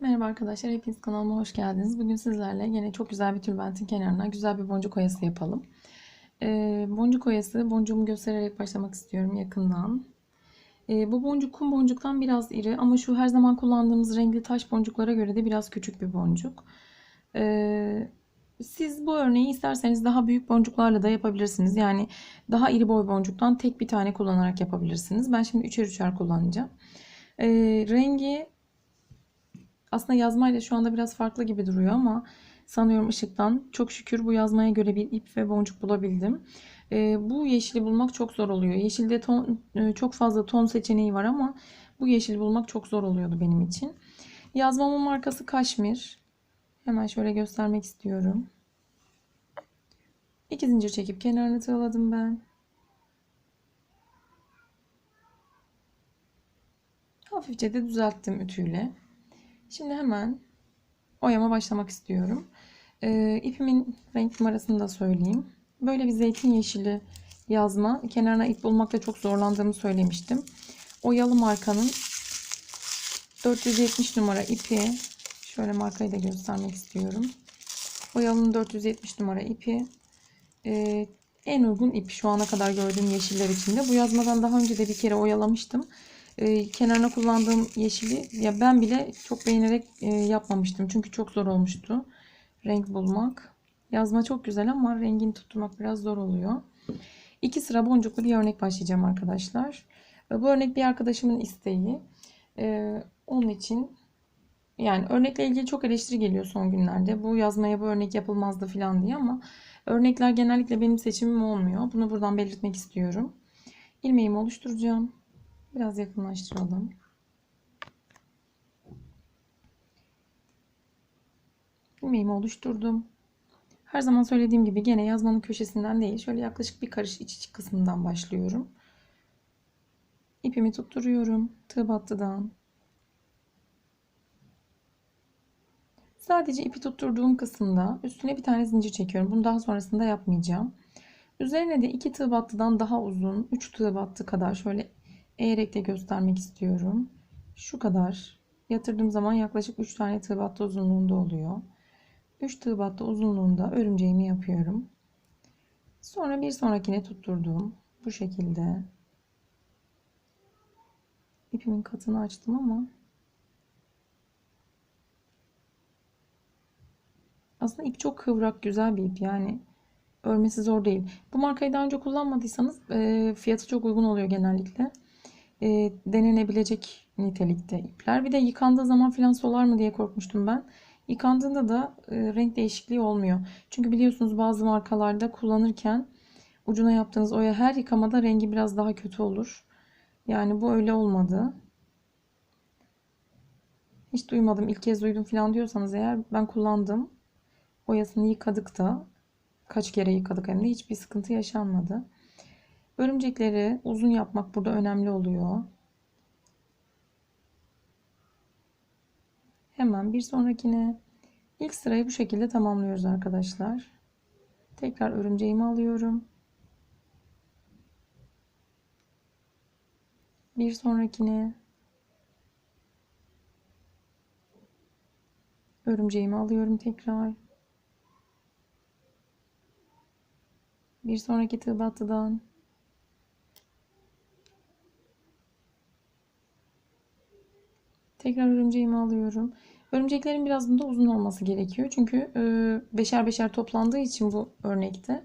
Merhaba arkadaşlar, hepiniz kanalıma hoş geldiniz. Bugün sizlerle yine çok güzel bir tülbentin kenarına güzel bir boncuk oyası yapalım. Ee, boncuk oyası, boncuğumu göstererek başlamak istiyorum yakından. Ee, bu boncuk kum boncuktan biraz iri ama şu her zaman kullandığımız renkli taş boncuklara göre de biraz küçük bir boncuk. Ee, siz bu örneği isterseniz daha büyük boncuklarla da yapabilirsiniz. Yani daha iri boy boncuktan tek bir tane kullanarak yapabilirsiniz. Ben şimdi üçer üçer kullanacağım. Ee, rengi aslında yazmayla şu anda biraz farklı gibi duruyor ama sanıyorum ışıktan çok şükür bu yazmaya göre bir ip ve boncuk bulabildim. Ee, bu yeşili bulmak çok zor oluyor. Yeşilde ton, e, çok fazla ton seçeneği var ama bu yeşili bulmak çok zor oluyordu benim için. Yazmamın markası Kaşmir. Hemen şöyle göstermek istiyorum. İki zincir çekip kenarını tığladım ben. Hafifçe de düzelttim ütüyle. Şimdi hemen oyama başlamak istiyorum. Ee, ipimin renk numarasını da söyleyeyim. Böyle bir zeytin yeşili yazma. Kenarına ip bulmakta çok zorlandığımı söylemiştim. Oyalı markanın 470 numara ipi. Şöyle markayı da göstermek istiyorum. Oyalı'nın 470 numara ipi. Ee, en uygun ip şu ana kadar gördüğüm yeşiller içinde. Bu yazmadan daha önce de bir kere oyalamıştım e, kenarına kullandığım yeşili ya ben bile çok beğenerek e, yapmamıştım. Çünkü çok zor olmuştu renk bulmak. Yazma çok güzel ama rengini tutturmak biraz zor oluyor. İki sıra boncuklu bir örnek başlayacağım arkadaşlar. Bu örnek bir arkadaşımın isteği. E, onun için yani örnekle ilgili çok eleştiri geliyor son günlerde. Bu yazmaya bu örnek yapılmazdı falan diye ama örnekler genellikle benim seçimim olmuyor. Bunu buradan belirtmek istiyorum. İlmeğimi oluşturacağım. Biraz yakınlaştıralım. İlmeğimi oluşturdum. Her zaman söylediğim gibi gene yazmanın köşesinden değil. Şöyle yaklaşık bir karış iç iç kısmından başlıyorum. İpimi tutturuyorum. Tığ battıdan. Sadece ipi tutturduğum kısımda üstüne bir tane zincir çekiyorum. Bunu daha sonrasında yapmayacağım. Üzerine de iki tığ battıdan daha uzun, 3 tığ battı kadar şöyle eğerek de göstermek istiyorum. Şu kadar yatırdığım zaman yaklaşık 3 tane tığ battı uzunluğunda oluyor. 3 tığ battı uzunluğunda örümceğimi yapıyorum. Sonra bir sonrakine tutturdum. Bu şekilde. İpimin katını açtım ama aslında ip çok kıvrak güzel bir ip yani örmesi zor değil. Bu markayı daha önce kullanmadıysanız fiyatı çok uygun oluyor genellikle e, denenebilecek nitelikte ipler. Bir de yıkandığı zaman filan solar mı diye korkmuştum ben. Yıkandığında da e, renk değişikliği olmuyor. Çünkü biliyorsunuz bazı markalarda kullanırken ucuna yaptığınız oya her yıkamada rengi biraz daha kötü olur. Yani bu öyle olmadı. Hiç duymadım ilk kez duydum falan diyorsanız eğer ben kullandım. Oyasını yıkadık da kaç kere yıkadık hem de hiçbir sıkıntı yaşanmadı. Örümcekleri uzun yapmak burada önemli oluyor. Hemen bir sonrakine ilk sırayı bu şekilde tamamlıyoruz arkadaşlar. Tekrar örümceğimi alıyorum. Bir sonrakine örümceğimi alıyorum tekrar. Bir sonraki tığ battıdan Tekrar örümceğimi alıyorum. Örümceklerin biraz bunda uzun olması gerekiyor. Çünkü e, beşer beşer toplandığı için bu örnekte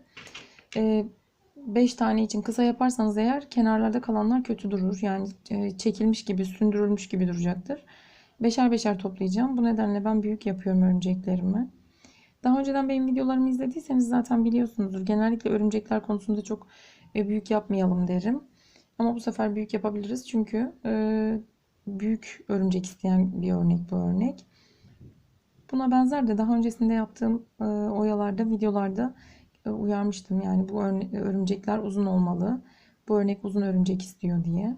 5 e, tane için kısa yaparsanız eğer kenarlarda kalanlar kötü durur. Yani e, çekilmiş gibi, sündürülmüş gibi duracaktır. Beşer beşer toplayacağım. Bu nedenle ben büyük yapıyorum örümceklerimi. Daha önceden benim videolarımı izlediyseniz zaten biliyorsunuzdur. Genellikle örümcekler konusunda çok büyük yapmayalım derim. Ama bu sefer büyük yapabiliriz. Çünkü büyük örümcek isteyen bir örnek bu örnek. Buna benzer de daha öncesinde yaptığım e, oyalarda, videolarda e, uyarmıştım. Yani bu örümcekler uzun olmalı. Bu örnek uzun örümcek istiyor diye.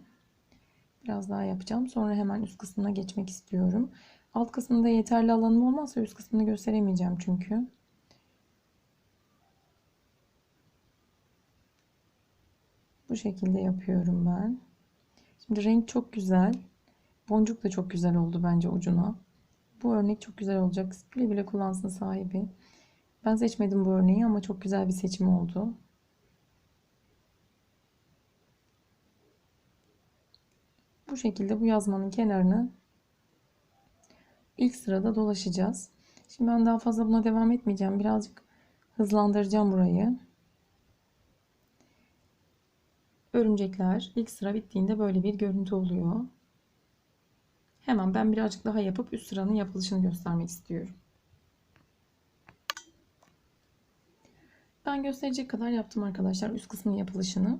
Biraz daha yapacağım. Sonra hemen üst kısmına geçmek istiyorum. Alt kısmında yeterli alanım olmazsa üst kısmını gösteremeyeceğim çünkü. Bu şekilde yapıyorum ben. Şimdi renk çok güzel. Boncuk da çok güzel oldu bence ucuna. Bu örnek çok güzel olacak. Güle güle kullansın sahibi. Ben seçmedim bu örneği ama çok güzel bir seçim oldu. Bu şekilde bu yazmanın kenarını ilk sırada dolaşacağız. Şimdi ben daha fazla buna devam etmeyeceğim. Birazcık hızlandıracağım burayı. Örümcekler ilk sıra bittiğinde böyle bir görüntü oluyor. Hemen ben birazcık daha yapıp üst sıranın yapılışını göstermek istiyorum. Ben gösterecek kadar yaptım arkadaşlar üst kısmın yapılışını.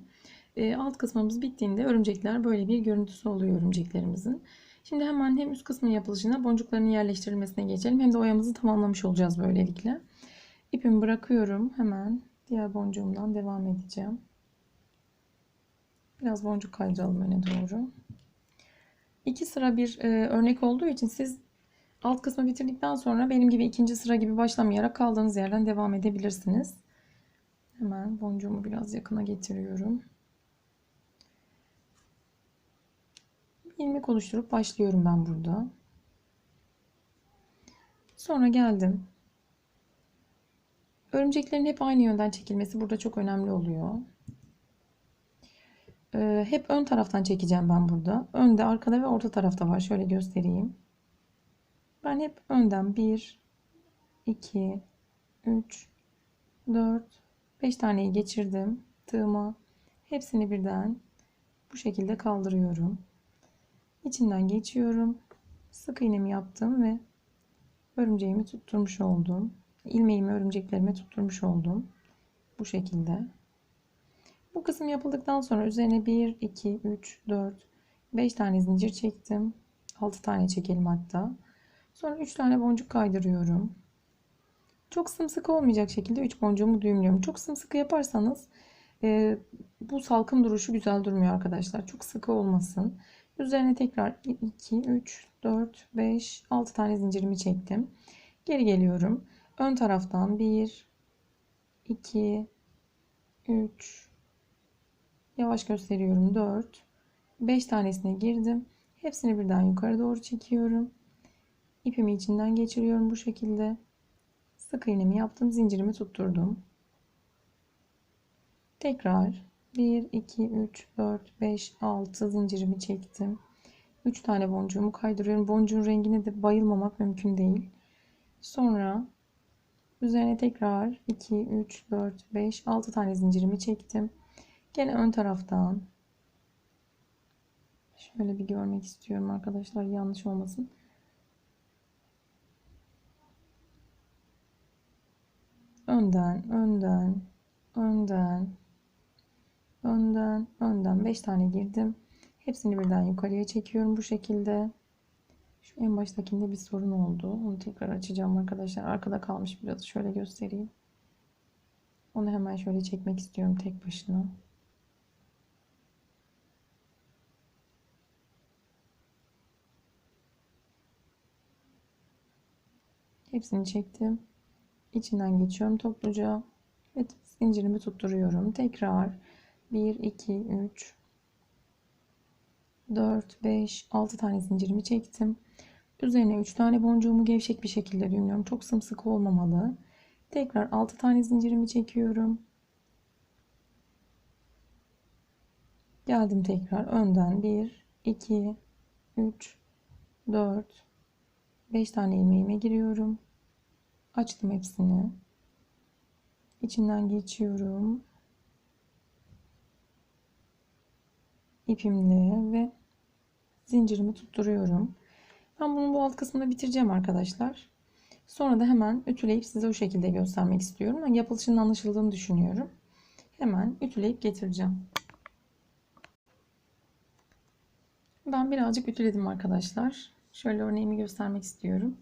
E, alt kısmımız bittiğinde örümcekler böyle bir görüntüsü oluyor örümceklerimizin. Şimdi hemen hem üst kısmın yapılışına boncuklarının yerleştirilmesine geçelim hem de oyamızı tamamlamış olacağız böylelikle. İpimi bırakıyorum. Hemen diğer boncuğumdan devam edeceğim. Biraz boncuk kaydıralım öne doğru. İki sıra bir e, örnek olduğu için siz alt kısmı bitirdikten sonra benim gibi ikinci sıra gibi başlamayarak kaldığınız yerden devam edebilirsiniz. Hemen boncuğumu biraz yakına getiriyorum. ilmek oluşturup başlıyorum ben burada. Sonra geldim. Örümceklerin hep aynı yönden çekilmesi burada çok önemli oluyor. Ee, hep ön taraftan çekeceğim ben burada. Önde, arkada ve orta tarafta var. Şöyle göstereyim. Ben hep önden 1, 2, 3, 4, 5 taneyi geçirdim. Tığıma hepsini birden bu şekilde kaldırıyorum. İçinden geçiyorum. Sık iğnemi yaptım ve örümceğimi tutturmuş oldum. İlmeğimi örümceklerime tutturmuş oldum. Bu şekilde. Bu kısım yapıldıktan sonra üzerine 1, 2, 3, 4, 5 tane zincir çektim. 6 tane çekelim hatta. Sonra 3 tane boncuk kaydırıyorum. Çok sımsıkı olmayacak şekilde 3 boncuğumu düğümlüyorum. Çok sımsıkı yaparsanız e, bu salkım duruşu güzel durmuyor arkadaşlar. Çok sıkı olmasın. Üzerine tekrar 2, 3, 4, 5, 6 tane zincirimi çektim. Geri geliyorum. Ön taraftan 1, 2, 3, yavaş gösteriyorum 4, 5 tanesine girdim. Hepsini birden yukarı doğru çekiyorum. İpimi içinden geçiriyorum bu şekilde. Sık iğnemi yaptım. Zincirimi tutturdum. Tekrar 1, 2, 3, 4, 5, 6 zincirimi çektim. 3 tane boncuğumu kaydırıyorum. Boncuğun rengine de bayılmamak mümkün değil. Sonra üzerine tekrar 2, 3, 4, 5, 6 tane zincirimi çektim. Gene ön taraftan şöyle bir görmek istiyorum arkadaşlar yanlış olmasın. Önden, önden, önden, önden önden 5 tane girdim. Hepsini birden yukarıya çekiyorum bu şekilde. Şu en baştakinde bir sorun oldu. Onu tekrar açacağım arkadaşlar. Arkada kalmış biraz. Şöyle göstereyim. Onu hemen şöyle çekmek istiyorum tek başına. Hepsini çektim. İçinden geçiyorum topluca. Ve zincirimi tutturuyorum. Tekrar 1, 2, 3, 4, 5, 6 tane zincirimi çektim. Üzerine 3 tane boncuğumu gevşek bir şekilde düğümlüyorum. Çok sımsıkı olmamalı. Tekrar 6 tane zincirimi çekiyorum. Geldim tekrar önden 1, 2, 3, 4, 5 tane ilmeğime giriyorum. Açtım hepsini. İçinden geçiyorum. ipimle ve zincirimi tutturuyorum. Ben bunun bu alt kısmını bitireceğim arkadaşlar. Sonra da hemen ütüleyip size o şekilde göstermek istiyorum. Yani yapılışının anlaşıldığını düşünüyorum. Hemen ütüleyip getireceğim. Ben birazcık ütüledim arkadaşlar. Şöyle örneğimi göstermek istiyorum.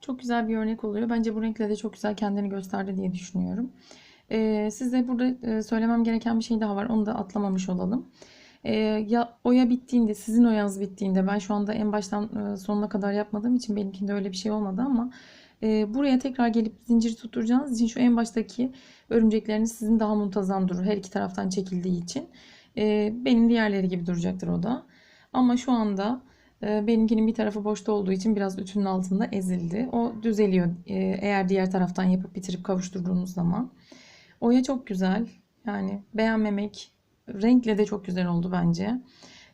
Çok güzel bir örnek oluyor. Bence bu renkle de çok güzel kendini gösterdi diye düşünüyorum. Ee, size burada e, söylemem gereken bir şey daha var. Onu da atlamamış olalım. E, ya oya bittiğinde, sizin oyanız bittiğinde ben şu anda en baştan e, sonuna kadar yapmadığım için benimkinde öyle bir şey olmadı ama e, buraya tekrar gelip zinciri tutturacağınız için şu en baştaki örümcekleriniz sizin daha muntazam durur. Her iki taraftan çekildiği için. E, benim diğerleri gibi duracaktır o da. Ama şu anda benimkinin bir tarafı boşta olduğu için biraz ütünün altında ezildi. O düzeliyor e, eğer diğer taraftan yapıp bitirip kavuşturduğunuz zaman. Oya çok güzel. Yani beğenmemek renkle de çok güzel oldu bence.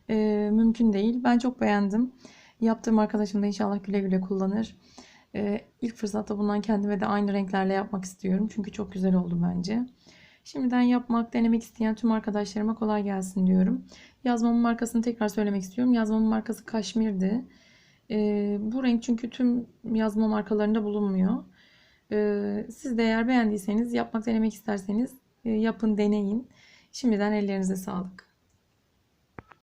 Ee, mümkün değil. Ben çok beğendim. Yaptığım arkadaşım da inşallah güle güle kullanır. Ee, ilk fırsatta bundan kendime de aynı renklerle yapmak istiyorum. Çünkü çok güzel oldu bence. Şimdiden yapmak, denemek isteyen tüm arkadaşlarıma kolay gelsin diyorum. Yazmamın markasını tekrar söylemek istiyorum. Yazmamın markası Kaşmir'di. Ee, bu renk çünkü tüm yazma markalarında bulunmuyor. Ee, siz de eğer beğendiyseniz, yapmak, denemek isterseniz e, yapın, deneyin. Şimdiden ellerinize sağlık.